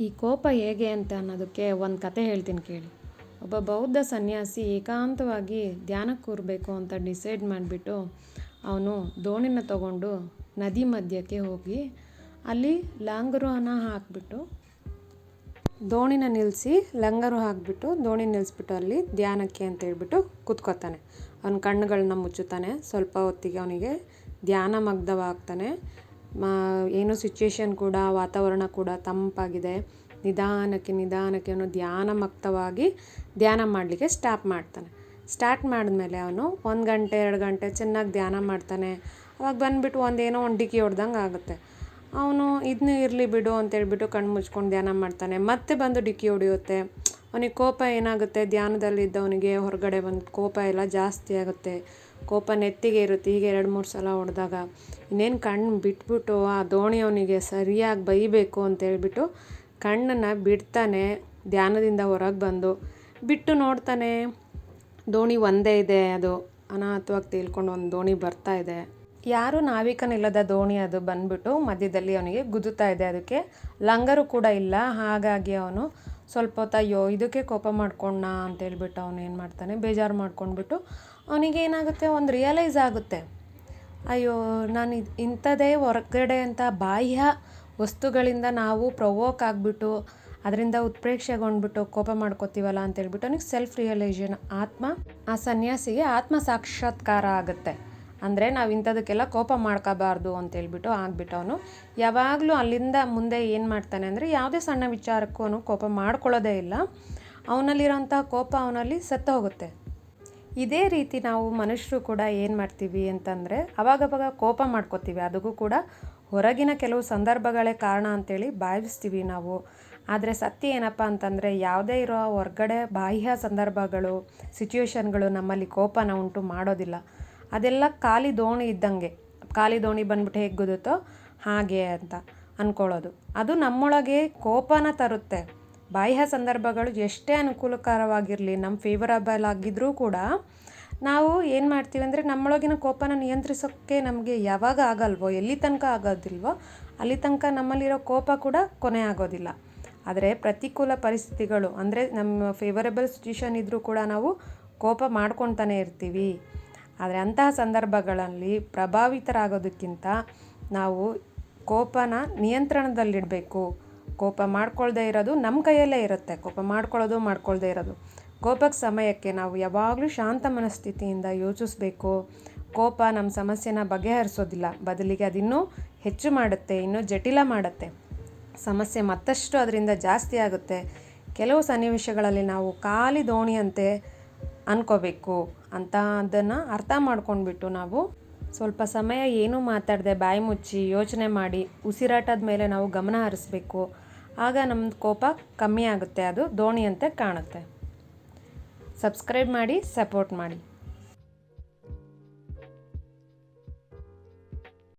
ಈ ಕೋಪ ಹೇಗೆ ಅಂತ ಅನ್ನೋದಕ್ಕೆ ಒಂದು ಕತೆ ಹೇಳ್ತೀನಿ ಕೇಳಿ. ಒಬ್ಬ ಬೌದ್ಧ ಸನ್ಯಾಸಿ ಏಕಾಂತವಾಗಿ ಧ್ಯಾನಕ್ಕೆ ಕೂರಬೇಕು ಅಂತ ಡಿಸೈಡ್ ಮಾಡಿಬಿಟ್ಟು ಅವನು ದೋಣಿನ ತಗೊಂಡು ನದಿ ಮಧ್ಯಕ್ಕೆ ಹೋಗಿ ಅಲ್ಲಿ ಲಂಗರುನ ಹಾಕಿಬಿಟ್ಟು ದೋಣಿನ ನಿಲ್ಲಿಸಿ ಲಂಗರು ಹಾಕಿಬಿಟ್ಟು ದೋಣಿ ನಿಲ್ಲಿಸ್ಬಿಟ್ಟು ಅಲ್ಲಿ ಧ್ಯಾನಕ್ಕೆ ಅಂತ ಹೇಳ್ಬಿಟ್ಟು ಕೂತ್ಕೋತಾನೆ. ಅವನ ಕಣ್ಣುಗಳನ್ನ ಮುಚ್ಚುತ್ತಾನೆ. ಸ್ವಲ್ಪ ಹೊತ್ತಿಗೆ ಅವನಿಗೆ ಧ್ಯಾನ ಮಗ್ಧವಾಗ್ತಾನೆ ಮಾ, ಏನು ಸಿಚುಯೇಷನ್ ಕೂಡ, ವಾತಾವರಣ ಕೂಡ ತಂಪಾಗಿದೆ. ನಿಧಾನಕ್ಕೆ ನಿಧಾನಕ್ಕೆ ಅವನು ಧ್ಯಾನಮಕ್ತವಾಗಿ ಧ್ಯಾನ ಮಾಡಲಿಕ್ಕೆ ಸ್ಟಾಪ್ ಮಾಡ್ತಾನೆ. ಸ್ಟಾರ್ಟ್ ಮಾಡಿದ್ಮೇಲೆ ಅವನು ಒಂದು ಗಂಟೆ, ಎರಡು ಗಂಟೆ ಚೆನ್ನಾಗಿ ಧ್ಯಾನ ಮಾಡ್ತಾನೆ. ಅವಾಗ ಬಂದುಬಿಟ್ಟು ಒಂದೇನೋ ಒಂದು ಡಿಕ್ಕಿ ಹೊಡ್ದಂಗೆ ಆಗುತ್ತೆ. ಅವನು ಇದನ್ನೂ ಇರಲಿ ಬಿಡು ಅಂತೇಳ್ಬಿಟ್ಟು ಕಣ್ಣು ಮುಚ್ಕೊಂಡು ಧ್ಯಾನ ಮಾಡ್ತಾನೆ. ಮತ್ತೆ ಬಂದು ಡಿಕ್ಕಿ ಹೊಡೆಯುತ್ತೆ. ಅವನಿಗೆ ಕೋಪ ಏನಾಗುತ್ತೆ? ಧ್ಯಾನದಲ್ಲಿದ್ದವನಿಗೆ ಹೊರಗಡೆ ಬಂದು ಕೋಪ ಎಲ್ಲ ಜಾಸ್ತಿ ಆಗುತ್ತೆ. ಕೋಪ ನೆತ್ತಿಗೆ ಇರುತ್ತೆ. ಹೀಗೆ ಎರಡು, ಮೂರು ಸಲ ಹೊಡೆದಾಗ. ಇನ್ನೇನು ಕಣ್ಣು ಬಿಟ್ಬಿಟ್ಟು ಆ ದೋಣಿ ಅವನಿಗೆ ಸರಿಯಾಗಿ ಬೈಬೇಕು ಅಂತೇಳ್ಬಿಟ್ಟು ಕಣ್ಣನ್ನು ಬಿಡ್ತಾನೆ, ಧ್ಯಾನದಿಂದ ಹೊರಗೆ ಬಂದು. ಬಿಟ್ಟು ನೋಡ್ತಾನೆ, ದೋಣಿ ಒಂದೇ ಇದೆ ಅದು. ಅನಾಥವಾಗಿ ತೇಲ್ಕೊಂಡು ಒಂದು ದೋಣಿ ಬರ್ತಾ ಇದೆ. ಯಾರು ನಾವಿಕನಿಲ್ಲದ ದೋಣಿ ಅದು ಬಂದ್ಬಿಟ್ಟು ಮಧ್ಯದಲ್ಲಿ ಅವನಿಗೆ ಗುದ್ದುತ್ತಾ ಇದೆ. ಅದಕ್ಕೆ ಲಂಗರು ಕೂಡ ಇಲ್ಲ. ಹಾಗಾಗಿ ಅವನು ಸ್ವಲ್ಪ ಹೊತ್ತು ಅಯ್ಯೋ, ಇದಕ್ಕೆ ಕೋಪ ಮಾಡ್ಕೊಂಡ ಅಂತೇಳ್ಬಿಟ್ಟು ಅವನು ಏನು ಮಾಡ್ತಾನೆ? ಬೇಜಾರು ಮಾಡ್ಕೊಂಡ್ಬಿಟ್ಟು ಅವನಿಗೆ ಏನಾಗುತ್ತೆ? ಒಂದು ರಿಯಲೈಸ್ ಆಗುತ್ತೆ. ಅಯ್ಯೋ, ನಾನು ಇದು, ಇಂಥದ್ದೇ ಹೊರಗಡೆ ಅಂತ ಬಾಹ್ಯ ವಸ್ತುಗಳಿಂದ ನಾವು ಪ್ರವೋಕ್ ಆಗಿಬಿಟ್ಟು, ಅದರಿಂದ ಉತ್ಪ್ರೇಕ್ಷೆಗೊಂಡ್ಬಿಟ್ಟು ಕೋಪ ಮಾಡ್ಕೋತೀವಲ್ಲ ಅಂತೇಳ್ಬಿಟ್ಟು ಅವನಿಗೆ ಸೆಲ್ಫ್ ರಿಯಲೈಸೇಷನ್ ಆತ್ಮ, ಆ ಸನ್ಯಾಸಿಗೆ ಆತ್ಮ ಸಾಕ್ಷಾತ್ಕಾರ ಆಗುತ್ತೆ. ಅಂದರೆ ನಾವು ಇಂಥದಕ್ಕೆಲ್ಲ ಕೋಪ ಮಾಡ್ಕೋಬಾರ್ದು ಅಂತೇಳ್ಬಿಟ್ಟು ಆಗ್ಬಿಟ್ಟು ಅವನು. ಯಾವಾಗಲೂ ಅಲ್ಲಿಂದ ಮುಂದೆ ಏನು ಮಾಡ್ತಾನೆ ಅಂದರೆ ಯಾವುದೇ ಸಣ್ಣ ವಿಚಾರಕ್ಕೂ ಅವನು ಕೋಪ ಮಾಡ್ಕೊಳ್ಳೋದೇ ಇಲ್ಲ. ಅವನಲ್ಲಿರೋಂಥ ಕೋಪ ಅವನಲ್ಲಿ ಸತ್ತು ಹೋಗುತ್ತೆ. ಇದೇ ರೀತಿ ನಾವು ಮನುಷ್ಯರು ಕೂಡ ಏನು ಮಾಡ್ತೀವಿ ಅಂತಂದರೆ ಅವಾಗವಾಗ ಕೋಪ ಮಾಡ್ಕೋತೀವಿ. ಅದಕ್ಕೂ ಕೂಡ ಹೊರಗಿನ ಕೆಲವು ಸಂದರ್ಭಗಳೇ ಕಾರಣ ಅಂತೇಳಿ ಭಾವಿಸ್ತೀವಿ ನಾವು. ಆದರೆ ಸತ್ಯ ಏನಪ್ಪ ಅಂತಂದರೆ ಯಾವುದೇ ಇರೋ ಹೊರ್ಗಡೆ ಬಾಹ್ಯ ಸಂದರ್ಭಗಳು ಸಿಚುವೇಶನ್ಗಳು ನಮ್ಮಲ್ಲಿ ಕೋಪನ ಉಂಟು ಮಾಡೋದಿಲ್ಲ. ಅದೆಲ್ಲ ಖಾಲಿ ದೋಣಿ ಇದ್ದಂಗೆ. ಖಾಲಿ ದೋಣಿ ಬಂದ್ಬಿಟ್ಟು ಹೇಗೆ ಗುದುತ್ತೋ ಹಾಗೆ ಅಂತ ಅಂದ್ಕೊಳ್ಳೋದು ಅದು ನಮ್ಮೊಳಗೆ ಕೋಪನ ತರುತ್ತೆ. ಬಾಹ್ಯ ಸಂದರ್ಭಗಳು ಎಷ್ಟೇ ಅನುಕೂಲಕರವಾಗಿರಲಿ ನಮ್ಮ ಫೇವರಬಲ್ ಆಗಿದ್ದರೂ ಕೂಡ ನಾವು ಏನು ಮಾಡ್ತೀವಿ ಅಂದರೆ ನಮ್ಮೊಳಗಿನ ಕೋಪನ ನಿಯಂತ್ರಿಸೋಕ್ಕೆ ನಮಗೆ ಯಾವಾಗ ಆಗಲ್ವೋ, ಎಲ್ಲಿ ತನಕ ಆಗೋದಿಲ್ವೋ, ಅಲ್ಲಿ ತನಕ ನಮ್ಮಲ್ಲಿರೋ ಕೋಪ ಕೂಡ ಕೊನೆ ಆಗೋದಿಲ್ಲ. ಆದರೆ ಪ್ರತಿಕೂಲ ಪರಿಸ್ಥಿತಿಗಳು ಅಂದರೆ ನಮ್ಮ ಫೇವರೇಬಲ್ ಸಿಚುಯೇಷನ್ ಇದ್ದರೂ ಕೂಡ ನಾವು ಕೋಪ ಮಾಡ್ಕೊತಾನೆ ಇರ್ತೀವಿ. ಆದರೆ ಅಂತಹ ಸಂದರ್ಭಗಳಲ್ಲಿ ಪ್ರಭಾವಿತರಾಗೋದಕ್ಕಿಂತ ನಾವು ಕೋಪನ ನಿಯಂತ್ರಣದಲ್ಲಿಡಬೇಕು. ಕೋಪ ಮಾಡ್ಕೊಳ್ಳದೆ ಇರೋದು ನಮ್ಮ ಕೈಯಲ್ಲೇ ಇರುತ್ತೆ. ಕೋಪ ಮಾಡ್ಕೊಳ್ಳೋದು ಮಾಡ್ಕೊಳ್ಳದೆ ಇರೋದು. ಕೋಪಕ್ಕೆ ಸಮಯಕ್ಕೆ ನಾವು ಯಾವಾಗಲೂ ಶಾಂತ ಮನಸ್ಥಿತಿಯಿಂದ ಯೋಚಿಸ್ಬೇಕು. ಕೋಪ ನಮ್ಮ ಸಮಸ್ಯೆನ ಬಗೆಹರಿಸೋದಿಲ್ಲ. ಬದಲಿಗೆ ಅದಿನ್ನೂ ಹೆಚ್ಚು ಮಾಡುತ್ತೆ, ಇನ್ನೂ ಜಟಿಲ ಮಾಡುತ್ತೆ. ಸಮಸ್ಯೆ ಮತ್ತಷ್ಟು ಅದರಿಂದ ಜಾಸ್ತಿ ಆಗುತ್ತೆ. ಕೆಲವು ಸನ್ನಿವೇಶಗಳಲ್ಲಿ ನಾವು ಖಾಲಿ ದೋಣಿಯಂತೆ ಅನ್ಕೋಬೇಕು. ಅಂತ ಅದನ್ನು ಅರ್ಥ ಮಾಡ್ಕೊಂಡ್ಬಿಟ್ಟು ನಾವು ಸ್ವಲ್ಪ ಸಮಯ ಏನೂ ಮಾತಾಡದೆ ಬಾಯಿ ಮುಚ್ಚಿ ಯೋಚನೆ ಮಾಡಿ ಉಸಿರಾಟದ ಮೇಲೆ ನಾವು ಗಮನ ಹರಿಸ್ಬೇಕು. ಆಗ ನಮ್ಮದು ಕೋಪ ಕಮ್ಮಿ ಆಗುತ್ತೆ, ಅದು ದೋಣಿಯಂತೆ ಕಾಣುತ್ತೆ. ಸಬ್ಸ್ಕ್ರೈಬ್ ಮಾಡಿ ಸಪೋರ್ಟ್ ಮಾಡಿ.